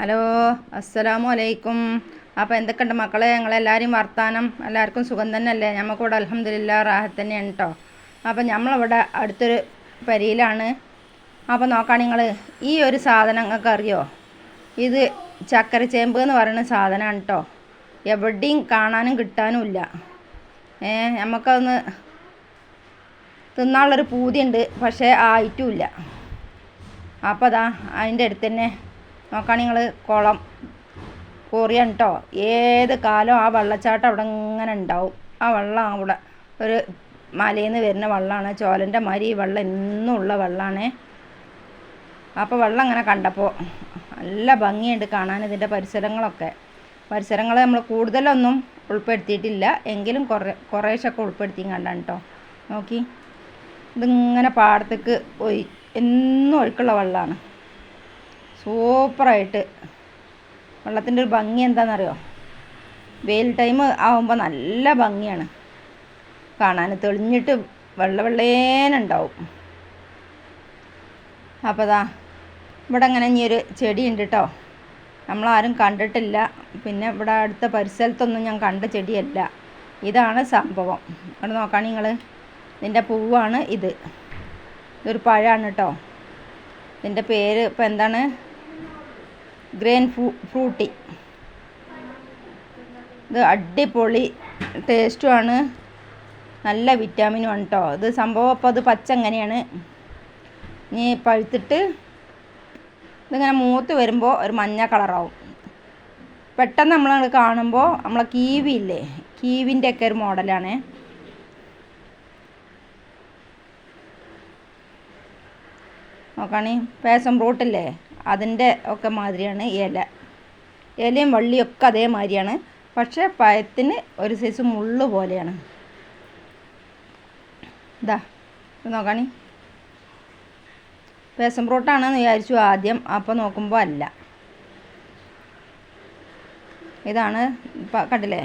Hello അസ്സലാമു അലൈക്കും അപ്പോൾ എന്തൊക്കെയുണ്ട് മക്കളെ? ഞങ്ങളെല്ലാവരും വർത്താനം എല്ലാവർക്കും സുഖം തന്നെയല്ലേ? നമുക്കിവിടെ അലഹമില്ല റാഹത്ത് തന്നെയാണ് കേട്ടോ അപ്പോൾ നമ്മളിവിടെ അടുത്തൊരു പരിയിലാണ്. അപ്പോൾ നോക്കാം നിങ്ങൾ ഈ ഒരു സാധനം നിങ്ങൾക്ക് അറിയോ? ഇത് ചക്കര ചേമ്പ് എന്ന് പറയുന്ന സാധനമാണ് കേട്ടോ എവിടെയും കാണാനും കിട്ടാനും ഇല്ല. ഏ നമുക്കതൊന്ന് തിന്നാനുള്ളൊരു പൂതിയുണ്ട് പക്ഷേ ആയിട്ടുമില്ല അപ്പോൾ അതാ അതിന്റെ അടുത്ത് തന്നെ നോക്കുകയാണെങ്കിൽ നിങ്ങൾ കുളം കോറിയാണ് കേട്ടോ ഏത് കാലം ആ വെള്ളച്ചാട്ടം അവിടെ ഇങ്ങനെ ഉണ്ടാവും. ആ വെള്ളം അവിടെ ഒരു മലയിൽ നിന്ന് വരുന്ന വെള്ളമാണ് ചോലന്റെ മാതിരി ഈ വെള്ളം എന്നും ഉള്ള വെള്ളമാണ് അപ്പോൾ വെള്ളം അങ്ങനെ കണ്ടപ്പോൾ നല്ല ഭംഗിയുണ്ട് കാണാൻ ഇതിന്റെ പരിസരങ്ങളൊക്കെ. പരിസരങ്ങൾ നമ്മൾ കൂടുതലൊന്നും ഉൾപ്പെടുത്തിയിട്ടില്ല. എങ്കിലും കുറേ കുറേശ്ശൊക്കെ ഉൾപ്പെടുത്തി കണ്ടാണ് കേട്ടോ നോക്കി. ഇതിങ്ങനെ പാടത്തേക്ക് ഒഴി എന്നും ഒഴുക്കുള്ള വെള്ളമാണ് സൂപ്പറായിട്ട്. വെള്ളത്തിന്റെ ഒരു ഭംഗി എന്താണെന്നറിയോ വെയിൽ ടൈം ആകുമ്പോൾ നല്ല ഭംഗിയാണ്. കാണാൻ തെളിഞ്ഞിട്ട് വെള്ള വെള്ളേനുണ്ടാവും. അപ്പോൾ ദാ ഇവിടെ അങ്ങനെ ഇനി ഒരു ചെടി ഉണ്ട് കേട്ടോ നമ്മളാരും കണ്ടിട്ടില്ല. പിന്നെ ഇവിടെ അടുത്ത പരിസരത്തൊന്നും ഞാൻ കണ്ട ചെടിയല്ല. ഇതാണ് സംഭവം. ഇവിടെ നോക്കാൻ നിങ്ങൾ ഇതിന്റെ പൂവാണ് ഇത്. ഇതൊരു പഴമാണ് കേട്ടോ ഇതിന്റെ പേര് ഇപ്പം എന്താണ്? Grain fru Frooti. ഇത് അടിപൊളി ടേസ്റ്റുമാണ്. നല്ല വിറ്റാമിനും ആണ് കേട്ടോ ഇത് സംഭവം അപ്പോൾ അത് പച്ച അങ്ങനെയാണ്. ഇനി പഴുത്തിട്ട് ഇതിങ്ങനെ മൂത്ത് വരുമ്പോൾ ഒരു മഞ്ഞ കളറാവും. പെട്ടെന്ന് നമ്മൾ കാണുമ്പോൾ നമ്മളെ കീവി ഇല്ലേ? കീവിന്റെ ഒക്കെ ഒരു മോഡലാണ്. നോക്കാണി പേസം ഫ്രൂട്ടില്ലേ അതിന്റെ ഒക്കെ മാതിരിയാണ് ഇല. ഇലയും വള്ളിയൊക്കെ അതേമാതിരിയാണ്. പക്ഷേ പഴത്തിന് ഒരു സൈസ് മുള്ളു പോലെയാണ്. ഇതാ നോക്കണി. പേസം ഫ്രൂട്ടാണെന്ന് വിചാരിച്ചു ആദ്യം അപ്പോൾ നോക്കുമ്പോൾ അല്ല. ഇതാണ് കണ്ടില്ലേ?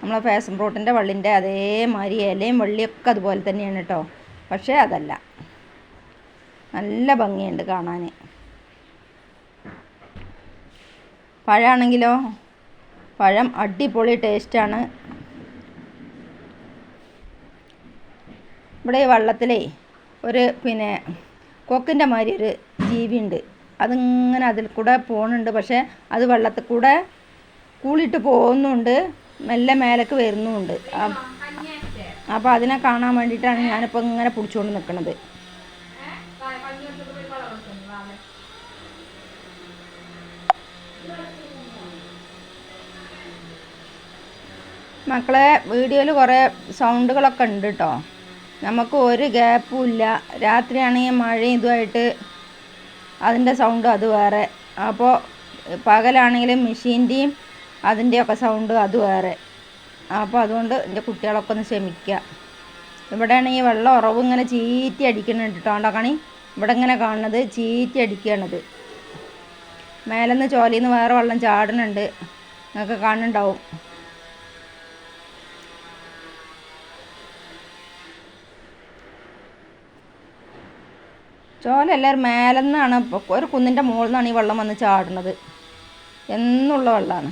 നമ്മളെ പാസം ഫ്രൂട്ടിന്റെ വള്ളിന്റെ അതേമാതിരി ഇലയും വള്ളിയൊക്കെ അതുപോലെ തന്നെയാണ് കേട്ടോ. പക്ഷേ അതല്ല. നല്ല ഭംഗിയുണ്ട് കാണാൻ പഴമാണെങ്കിലോ പഴം അടിപൊളി ടേസ്റ്റാണ്. ഇവിടെ വള്ളത്തിലേ ഒരു പിന്നെ കൊക്കിന്റെ മാതിരി ഒരു ജീവിയുണ്ട്. അതിങ്ങനെ അതിൽ കൂടെ പോകുന്നുണ്ട് പക്ഷേ അത് വെള്ളത്തിൽ കൂടെ കൂളിയിട്ട് പോകുന്നുണ്ട്. മെല്ലെ മേലേക്ക് വരുന്നുമുണ്ട് അപ്പോൾ അതിനെ കാണാൻ വേണ്ടിയിട്ടാണ് ഞാനിപ്പോൾ ഇങ്ങനെ പിടിച്ചുകൊണ്ട് നിൽക്കുന്നത് മക്കളെ വീഡിയോയിൽ കുറേ സൗണ്ടുകളൊക്കെ ഉണ്ട് കേട്ടോ നമുക്ക് ഒരു ഗ്യാപ്പും ഇല്ല. രാത്രിയാണെങ്കിൽ മഴയും ഇതുമായിട്ട് അതിന്റെ സൗണ്ട് അത് വേറെ. അപ്പോൾ പകലാണെങ്കിലും മെഷീന്റെയും അതിന്റെയൊക്കെ സൗണ്ട് അത് വേറെ. അപ്പോൾ അതുകൊണ്ട് എന്റെ കുട്ടികളൊക്കെ ഒന്ന് ക്ഷമിക്കുക. ഇവിടെയാണെങ്കിൽ വെള്ളം ഉറവ് ഇങ്ങനെ ചീറ്റി അടിക്കുന്നുണ്ട് കേട്ടോ കണി? ഇവിടെ ഇങ്ങനെ കാണുന്നത് ചീറ്റി അടിക്കുകയാണത്. മേലെന്ന് ചോലയിൽ നിന്ന് വേറെ വെള്ളം ചാടുന്നുണ്ട് നിങ്ങൾക്ക് കാണുന്നുണ്ടാവും. ചോല എല്ലാവരും മേലെന്നാണ് ഒരു കുന്നിന്റെ മുകളിൽ നിന്നാണ് ഈ വെള്ളം വന്ന് ചാടുന്നത്. എന്നുള്ള വെള്ളമാണ്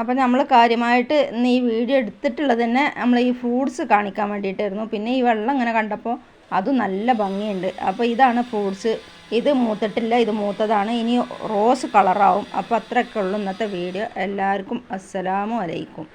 അപ്പോൾ നമ്മൾ കാര്യമായിട്ട് ഇന്ന് ഈ വീഡിയോ എടുത്തിട്ടുള്ളത് തന്നെ നമ്മൾ ഈ ഫ്രൂട്ട്സ് കാണിക്കാൻ വേണ്ടിയിട്ടായിരുന്നു. പിന്നെ ഈ വെള്ളം ഇങ്ങനെ കണ്ടപ്പോൾ അതും നല്ല ഭംഗിയുണ്ട്. അപ്പോൾ ഇതാണ് ഫ്രൂട്ട്സ്. ഇത് മൂത്തിട്ടില്ല ഇത് മൂത്തതാണ്. ഇനി റോസ് കളറാവും. അപ്പോൾ അത്രയൊക്കെ ഉള്ളൂ ഇന്നത്തെ വീഡിയോ. എല്ലാവർക്കും അസ്സലാമു അലൈക്കും.